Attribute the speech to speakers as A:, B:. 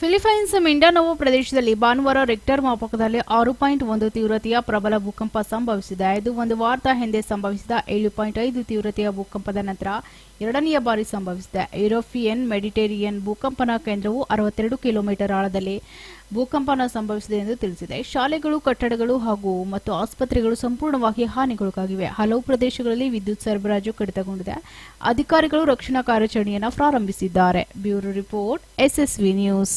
A: Philippines ಮಿಂಡಾನೋವು ಪ್ರದೇಶದಲ್ಲಿ ಭಾನುವಾರ rector ಮಾಪಕದಲ್ಲಿ ಆರು ಪಾಯಿಂಟ್ ಒಂದು ತೀವ್ರತೆಯ ಪ್ರಬಲ ಭೂಕಂಪ ಸಂಭವಿಸಿದೆ. ಇದು ಒಂದು ವಾರದ ಹಿಂದೆ ಸಂಭವಿಸಿದ ಏಳು ಪಾಯಿಂಟ್ ಐದು ತೀವ್ರತೆಯ ಭೂಕಂಪದ ನಂತರ ಎರಡನೆಯ ಬಾರಿ ಸಂಭವಿಸಿದೆ. ಯುರೋಪಿಯನ್ ಮೆಡಿಟೇರಿಯನ್ ಭೂಕಂಪನ ಕೇಂದ್ರವು ಅರವತ್ತೆರಡು ಕಿಲೋಮೀಟರ್ ಆಳದಲ್ಲಿ ಭೂಕಂಪನ ಸಂಭವಿಸಿದೆ ಎಂದು ತಿಳಿಸಿದೆ. ಶಾಲೆಗಳು, ಕಟ್ಟಡಗಳು ಹಾಗೂ ಮತ್ತು ಆಸ್ಪತ್ರೆಗಳು ಸಂಪೂರ್ಣವಾಗಿ ಹಾನಿಗೊಳಗಾಗಿವೆ. ಹಲವು ಪ್ರದೇಶಗಳಲ್ಲಿ ವಿದ್ಯುತ್ ಸರಬರಾಜು ಕಡಿತಗೊಂಡಿದೆ. ಅಧಿಕಾರಿಗಳು ರಕ್ಷಣಾ ಕಾರ್ಯಾಚರಣೆಯನ್ನು ಪ್ರಾರಂಭಿಸಿದ್ದಾರೆ. Bureau report, SSV news.